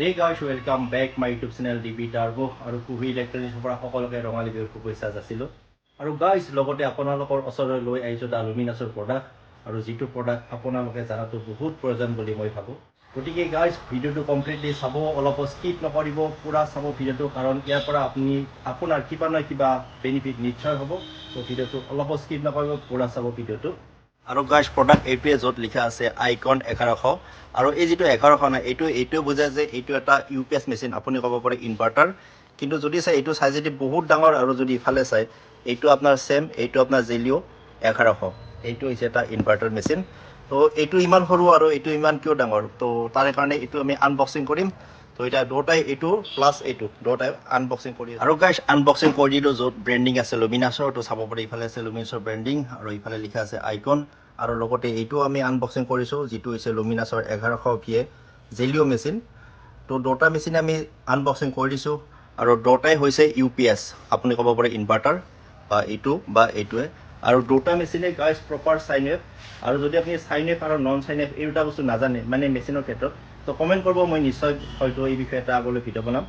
Hey guys welcome back my YouTube channel DB Turbo আৰু কুহি ইলেক্ট্ৰনিক্সৰ পৰা সকলোকে ৰঙালী বিহুৰ শুভেচ্ছা যাচিলোঁ। আৰু গাইছ লগতে আপোনালোকৰ ওচৰলৈ লৈ আহিছোঁ এটা লুমিনাছৰ প্ৰডাক্ট আৰু যিটো প্ৰডাক্ট আপোনালোকে জনাটো বহুত প্ৰয়োজন বুলি মই ভাবোঁ। গতিকে গাইজ ভিডিঅ'টো কমপ্লিটলি চাব অলপ স্কিপ নকৰিব পূৰা চাব ভিডিঅ'টো কাৰণ ইয়াৰ পৰা আপুনি আপোনাৰ কিবা নহয় কিবা বেনিফিট নিশ্চয় হ'ব। ত' ভিডিঅ'টো অলপ স্কিপ নকৰিব পূৰা চাব ভিডিঅ'টো। আৰু গাইজ প্ৰডাক্ট এইটোৱে য'ত লিখা আছে আইকন এঘাৰশ। আৰু এই যিটো এঘাৰশ নাই এইটো এইটোৱে বুজায় যে এইটো এটা ইউ পি এছ মেচিন আপুনি ক'ব পাৰে ইনভাৰ্টাৰ কিন্তু যদি চাই এইটো চাই যদি বহুত ডাঙৰ আৰু যদি ইফালে চাই এইটো আপোনাৰ ছেম এইটো আপোনাৰ জেলিঅ' এঘাৰশ। এইটো হৈছে এটা ইনভাৰ্টাৰ মেচিন তো এইটো ইমান সৰু আৰু এইটো ইমান কিয় ডাঙৰ? তো তাৰে কাৰণে এইটো আমি আনবক্সিং কৰিম। তো এতিয়া দুটাই এইটো প্লাছ এইটো দুটাই আনবক্সিং কৰি আৰু গাইছ আনবক্সিং কৰি দিলোঁ য'ত ব্ৰেণ্ডিং আছে লুমিনাছৰ তো চাব পাৰি ইফালে আছে লুমিনাছৰ ব্ৰেণ্ডিং আৰু ইফালে লিখা আছে আইকন আৰু লগতে এইটো আমি আনবক্সিং কৰিছোঁ যিটো হৈছে লুমিনাছৰ এঘাৰশ এ জেলিঅ' মেচিন তো দুটা মেচিন আমি আনবক্সিং কৰি দিছোঁ আৰু দুটাই হৈছে ইউ পি এছ আপুনি ক'ব পাৰে ইনভাৰ্টাৰ বা এইটো বা এইটোৱে আৰু দুটা মেচিনে গাইজ প্ৰপাৰ চাইন ৱেভ আৰু যদি আপুনি চাইন ৱেভ আৰু নন চাইন ৱেভ এই দুটা বস্তু নাজানে মানে মেচিনৰ ক্ষেত্ৰত তো কমেণ্ট কৰিব মই নিশ্চয় হয়তো এই বিষয়ে এটা আগলৈ ভিডিঅ' বনাম।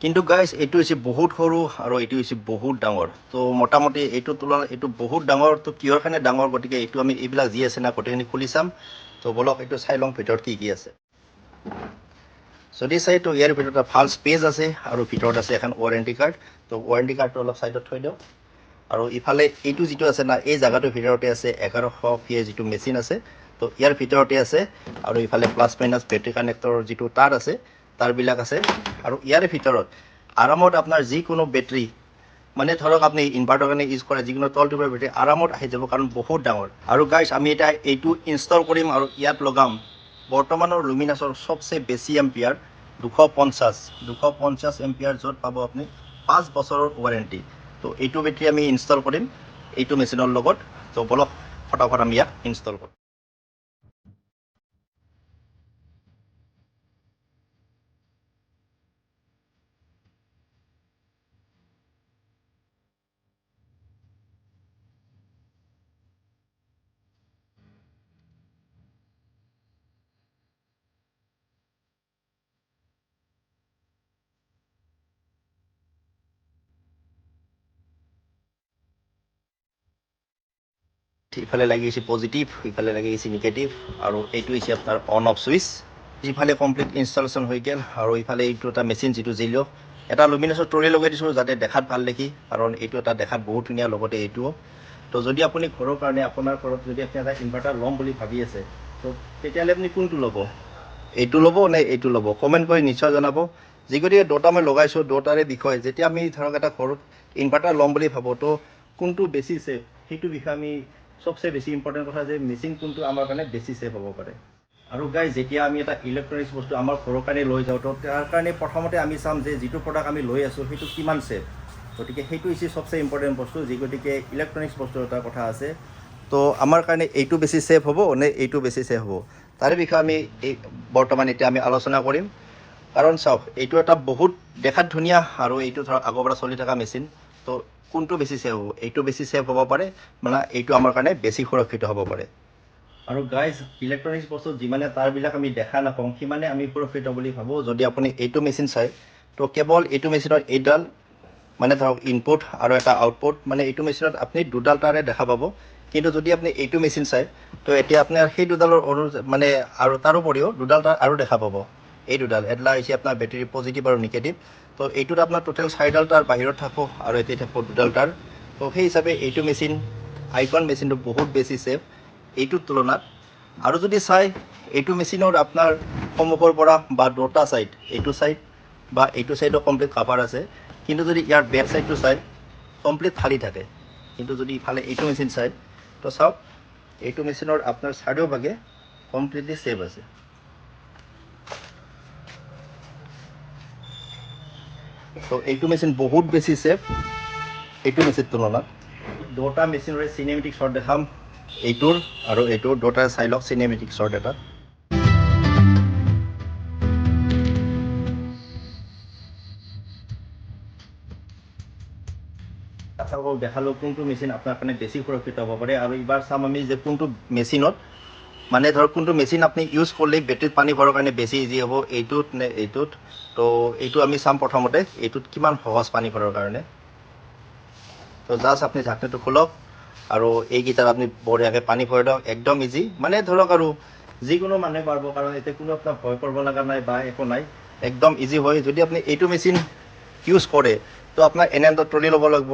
কিন্তু গাইজ এইটো হৈছে বহুত সৰু আৰু এইটো হৈছে বহুত ডাঙৰ। তো মোটামুটি এইটো তুলনাত এইটো বহুত ডাঙৰ তো কিহৰ কাৰণে ডাঙৰ? গতিকে এইটো আমি এইবিলাক যি আছে না গোটেইখিনি খুলি চাম। তো বলক এইটো চাই লওঁ ভিতৰত কি কি আছে। যদি চাই তো ইয়াৰ ভিতৰত এটা ভাল স্পেচ আছে আৰু ভিতৰত আছে এখন ৱাৰেণ্টি কাৰ্ড তো ৱাৰেণ্টি কাৰ্ডটো অলপ ছাইডত থৈ দিওঁ। আৰু ইফালে এইটো যিটো আছে না এই জেগাটোৰ ভিতৰতে আছে এঘাৰশ ফিয়ে যিটো মেচিন আছে। তো ইয়াৰ ভিতৰতে আছে আৰু ইফালে প্লাছ মাইনাছ বেটেৰী কানেক্টৰ যিটো তাঁৰ আছে তাঁৰবিলাক আছে। আৰু ইয়াৰ ভিতৰত আৰামত আপোনাৰ যিকোনো বেটেৰী মানে ধৰক আপুনি ইনভাৰ্টাৰ কাৰণে ইউজ কৰে যিকোনো তল টিপৰ বেটেৰী আৰামত আহি যাব কাৰণ বহুত ডাঙৰ। আৰু গাইছ আমি এতিয়া এইটো ইনষ্টল কৰিম আৰু ইয়াত লগাম বৰ্তমানৰ লুমিনাছৰ চবচে বেছি এম্পিয়াৰ দুশ পঞ্চাছ দুশ পঞ্চাছ এম্পিয়াৰ য'ত পাব আপুনি পাঁচ বছৰৰ ৱাৰেণ্টি তো এইটো বেটেৰী আমি ইনষ্টল কৰিম এইটো মেচিনৰ লগত। তো বলক ফটাফট আমি ইয়াক ইনষ্টল কৰিম। ইফালে লাগি গৈছে পজিটিভ ইফালে লাগি গৈছে নিগেটিভ আৰু এইটো হৈছে আপোনাৰ অন অফ চুইচ ইফালে কমপ্লিট ইনষ্টলেশ্যন হৈ গ'ল আৰু ইফালে এইটো এটা মেচিন যিটো জিলিঅ' এটা লুমিনাছৰ ট্ৰলি লগাই দিছোঁ যাতে দেখাত ভাল দেখি কাৰণ এইটো এটা দেখাত বহুত ধুনীয়া লগতে এইটোও। তো যদি আপুনি ঘৰৰ কাৰণে আপোনাৰ ঘৰত যদি আপুনি এটা ইনভাৰ্টাৰ ল'ম বুলি ভাবি আছে তো তেতিয়াহ'লে আপুনি কোনটো ল'ব? এইটো ল'ব নে এইটো ল'ব? কমেণ্ট কৰি নিশ্চয় জনাব। যি গতিকে দুটা মই লগাইছোঁ দুটাৰে বিষয়। যেতিয়া আমি ধৰক এটা ঘৰত ইনভাৰ্টাৰ ল'ম বুলি ভাবোঁ তো কোনটো বেছি ছেফ সেইটো বিষয়ে আমি চবচে বেছি ইম্পৰ্টেণ্ট কথা যে মেচিন কোনটো আমাৰ কাৰণে বেছি ছেফ হ'ব পাৰে। আৰু গাই যেতিয়া আমি এটা ইলেক্ট্ৰনিক্স বস্তু আমাৰ ঘৰৰ কাৰণে লৈ যাওঁ, তো তাৰ কাৰণে প্ৰথমতে আমি চাম যে যিটো প্ৰডাক্ট আমি লৈ আছোঁ, সেইটো কিমান ছেফ গতিকে সেইটো হৈছে চবচে ইম্পৰ্টেণ্ট বস্তু, যি গতিকে ইলেক্ট্ৰনিক্স বস্তুৰ এটা কথা আছে। তো আমাৰ কাৰণে এইটো বেছি ছেফ হ'ব নে এইটো বেছি ছেফ হ'ব? তাৰে বিষয়ে আমি এই বৰ্তমান এতিয়া আমি আলোচনা কৰিম। কাৰণ চাওক, এইটো এটা বহুত দেখাত ধুনীয়া আৰু এইটো ধৰক আগৰ পৰা চলি থকা মেচিন তো কোনটো বেছি হ'ব? এইটো বেছি ছেফ হ'ব পাৰে মানে এইটো আমাৰ কাৰণে বেছি সুৰক্ষিত হ'ব পাৰে। আৰু গাইজ ইলেক্ট্ৰনিক্স বস্তুত যিমানে তাঁৰবিলাক আমি দেখা নাপাওঁ সিমানে আমি সুৰক্ষিত বুলি ভাবোঁ। যদি আপুনি এইটো মেচিন চাই তো কেৱল এইটো মেচিনত এইডাল মানে ধৰক ইনপুট আৰু এটা আউটপুট মানে এইটো মেচিনত আপুনি দুডাল তাৰে দেখা পাব। কিন্তু যদি আপুনি এইটো মেচিন চাই তো এতিয়া আপোনাৰ সেই দুডালৰ মানে আৰু তাৰোপৰিও দুডাল তাৰ আৰু দেখা পাব। এই দুডাল এডাল হৈছে আপোনাৰ বেটেৰী পজিটিভ আৰু নিগেটিভ তো এইটোত আপোনাৰ টোটেল চাৰিডাল তাৰ বাহিৰত থাকোঁ আৰু এতিয়া থাকিব দুডাল তাৰ। তো সেই হিচাপে এইটো মেচিন আইকন মেচিনটো বহুত বেছি ছেফ এইটোৰ তুলনাত আৰু যদি চাই এইটো মেচিনৰ আপোনাৰ সন্মুখৰ পৰা বা দুটা ছাইড এইটো ছাইড বা এইটো ছাইডো কমপ্লিট কাভাৰ আছে। কিন্তু যদি ইয়াৰ বেক ছাইডটো চাই কমপ্লিট খালী থাকে। কিন্তু যদি ইফালে এইটো মেচিন চাই তো চাওক এইটো মেচিনৰ আপোনাৰ চাৰিওভাগে কমপ্লিটলি ছেফ আছে। তো এইটো মেচিন বহুত বেছি ছেফ এইটো মেচিন তুলনাত দুটা মেচিনৰে চিনেমেটিক শ্বট দেখাম এইটোৰ আৰু এইটোৰ দুটাই চাই লওক চিনেমেটিক শ্বট এটা দেখালোঁ কোনটো মেচিন আপোনাৰ কাৰণে বেছি সুৰক্ষিত হ'ব পাৰে আৰু এইবাৰ চাম আমি যে কোনটো মেচিনত মানে ধৰক কোনটো মেচিন আপুনি ইউজ কৰিলে বেটেৰীত পানী ভৰাৰ কাৰণে বেছি ইজি হ'ব এইটোত নে এইটোত? তো এইটো আমি চাম প্ৰথমতে এইটোত কিমান সহজ পানী ভৰাৰ কাৰণে। তো জাষ্ট আপুনি ঢাকনিটো খোলক আৰু এইকেইটাত আপুনি বঢ়িয়াকৈ পানী ভৰাই দিয়ক একদম ইজি মানে ধৰক আৰু যিকোনো মানুহে পাৰিব কাৰণ এতিয়া কোনো আপোনাৰ ভয় কৰিব লগা নাই বা একো নাই একদম ইজি হয়। যদি আপুনি এইটো মেচিন ইউজ কৰে তো আপোনাৰ এনে এটা ট্ৰলি ল'ব লাগিব।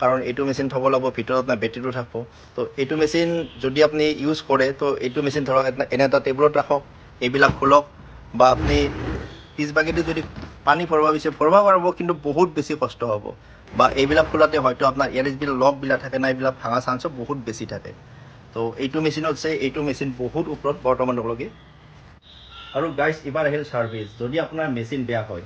কাৰণ এইটো মেচিন থ'ব লাগিব ভিতৰত আপোনাৰ বেটেৰীটো থাকিব। তো এইটো মেচিন যদি আপুনি ইউজ কৰে তো এইটো মেচিন ধৰক এনে এটা টেবুলত ৰাখক এইবিলাক খোলক বা আপুনি পিছবাগেদি যদি পানী ভৰাব বিচাৰে ভৰাব পাৰিব কিন্তু বহুত বেছি কষ্ট হ'ব। বা এইবিলাক খোলাতে হয়তো আপোনাৰ ইয়াৰ যিবিলাক লকবিলাক থাকে না এইবিলাক ভাঙা চান্সো বহুত বেছি থাকে। তো এইটো মেচিনতছে এইটো মেচিন বহুত ওপৰত বৰ্তমানলৈকে আৰু গাইজ এইবাৰ আহিল ছাৰ্ভিচ যদি আপোনাৰ মেচিন বেয়া হয়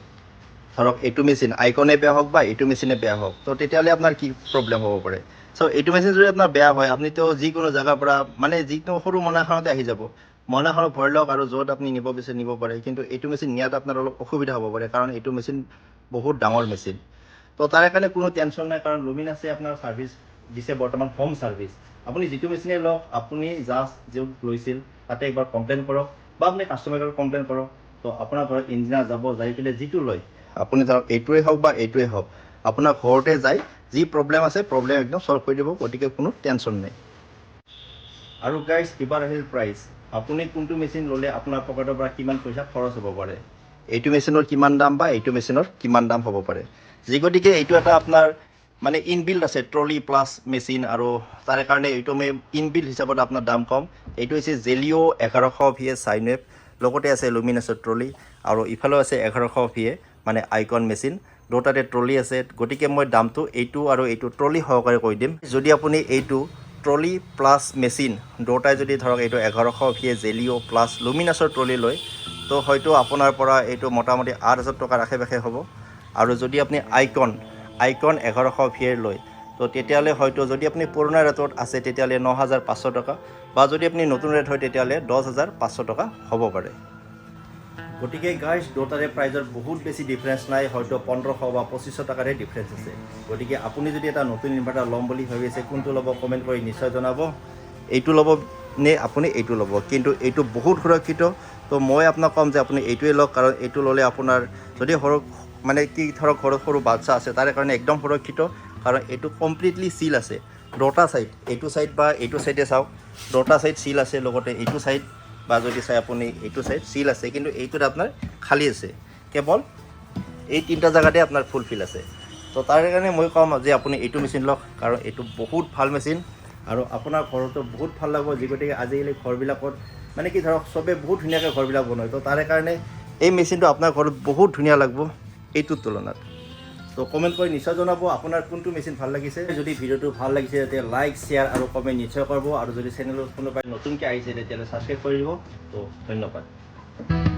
ধৰক এইটো মেচিন আইকনে বেয়া হওক বা এইটো মেচিনে বেয়া হওক তো তেতিয়াহ'লে আপোনাৰ কি প্ৰব্লেম হ'ব পাৰে? চ' এইটো মেচিন যদি আপোনাৰ বেয়া হয় আপুনিতো যিকোনো জেগাৰ পৰা মানে যিকোনো সৰু মনাখনতে আহি যাব। মনাখনত ভৰাই লওক আৰু য'ত আপুনি নিব বিচাৰে নিব পাৰে। কিন্তু এইটো মেচিন নিয়াত আপোনাৰ অলপ অসুবিধা হ'ব পাৰে কাৰণ এইটো মেচিন বহুত ডাঙৰ মেচিন তো তাৰে কাৰণে কোনো টেনশ্যন নাই কাৰণ লুমিনাছে আপোনাৰ ছাৰ্ভিচ দিছে বৰ্তমান হোম ছাৰ্ভিচ আপুনি যিটো মেচিনে লওক আপুনি জাষ্ট য'ত লৈছিল তাতে একবাৰ কমপ্লেইন কৰক বা আপুনি কাষ্টমাৰক কমপ্লেইন কৰক তো আপোনাৰ ঘৰত ইঞ্জিনিয়াৰ যাব যাই পেলাই যিটো লয় আপুনি ধৰক এইটোৱে হওক বা এইটোৱে হওক আপোনাৰ ঘৰতে যায় যি প্ৰব্লেম আছে প্ৰব্লেম একদম ছল্ভ কৰি দিব গতিকে কোনো টেনশ্যন নাই। আৰু গাইজ এইবাৰ আহিল প্ৰাইচ আপুনি কোনটো মেচিন ল'লে আপোনাৰ পকেটৰ পৰা কিমান পইচা খৰচ হ'ব পাৰে? এইটো মেচিনৰ কিমান দাম বা এইটো মেচিনৰ কিমান দাম হ'ব পাৰে? যি গতিকে এইটো এটা আপোনাৰ মানে ইনবিল্ড আছে ট্ৰলি প্লাছ মেচিন আৰু তাৰে কাৰণে এইটো আমি ইনবিল্ড হিচাপত আপোনাৰ দাম কম। এইটো হৈছে জেলিঅ' এঘাৰশ ভি এ চাইনেপ লগতে আছে লুমিনাছৰ ট্ৰলি আৰু ইফালেও আছে এঘাৰশ ভি এ মানে আইকন মেচিন দুটাতে ট্ৰলি আছে। গতিকে মই দামটো এইটো আৰু এইটো ট্ৰলি সহকাৰে কৈ দিম। যদি আপুনি এইটো ট্ৰলি প্লাছ মেচিন দুটাই যদি ধৰক এইটো এঘাৰশ ভিয়ে জেলিঅ' প্লাছ লুমিনাছৰ ট্ৰলি লয়, তো হয়তো আপোনাৰ পৰা এইটো মোটামুটি আঠ হাজাৰ টকাৰ আশে পাশে হ'ব। আৰু যদি আপুনি আইকন আইকন এঘাৰশ ভিয়েৰ লয়, তো তেতিয়াহ'লে হয়তো যদি আপুনি পুৰণা ৰেটত আছে, তেতিয়াহ'লে ন হাজাৰ পাঁচশো টকা, বা যদি আপুনি নতুন ৰেট হয়, তেতিয়াহ'লে দহ হাজাৰ পাঁচশো টকা হ'ব পাৰে। গতিকে গাইজ দুটাৰে প্ৰাইজত বহুত বেছি ডিফাৰেঞ্চ নাই, হয়তো পোন্ধৰশ বা পঁচিছশ টকাৰে ডিফাৰেঞ্চ আছে। গতিকে আপুনি যদি এটা নতুন ইনভাৰ্টাৰ ল'ম বুলি ভাবি আছে, কোনটো ল'ব কমেণ্ট কৰি নিশ্চয় জনাব। এইটো ল'ব নে আপুনি এইটো ল'ব? কিন্তু এইটো বহুত সুৰক্ষিত। তো মই আপোনাক ক'ম যে আপুনি এইটোৱে লওক, কাৰণ এইটো ল'লে আপোনাৰ যদি সৰু মানে কি ধৰক ঘৰত সৰু বাচ্ছা আছে, তাৰে কাৰণে একদম সুৰক্ষিত। কাৰণ এইটো কমপ্লিটলি চিল আছে। দুটা ছাইড এইটো ছাইড বা এইটো ছাইডে চাওক। দুটা ছাইড চিল আছে, লগতে এইটো ছাইড বা যদি চাই আপুনি এইটো ছাইড চিল আছে, কিন্তু এইটোত আপোনাৰ খালী আছে। কেৱল এই তিনিটা জেগাতে আপোনাৰ ফুল ফিল আছে। তো তাৰ কাৰণে মই ক'ম যে আপুনি এইটো মেচিন লওক, কাৰণ এইটো বহুত ভালো মেচিন আৰু আপোনাৰ ঘৰতো বহুত ভালো লাগিব, যি গতিকে আজিকালি ঘৰবিলাকত মানে কি ধৰক, চবে বহুত ধুনীয়াকৈ ঘৰবিলাক বনায়। তো তাৰে কাৰণে এই মেচিনটো আপোনাৰ ঘৰত বহুত ধুনীয়া লাগিব, এইটোৰ তুলনাত। তো কমেণ্ট কৰি নিশ্চয় জনাব আপোনাৰ কোনটো মেচিন ভালো লাগিছে। যদি ভিডিঅ'টো ভালো লাগিছে, তেতিয়া লাইক শ্বেয়াৰ আৰু কমেণ্ট নিশ্চয় কৰিব। আৰু যদি চেনেলত কোনোবাই নতুনকৈ আহিছে, তেতিয়াহ'লে ছাবস্ক্ৰাইব কৰি দিব। তো ধন্যবাদ।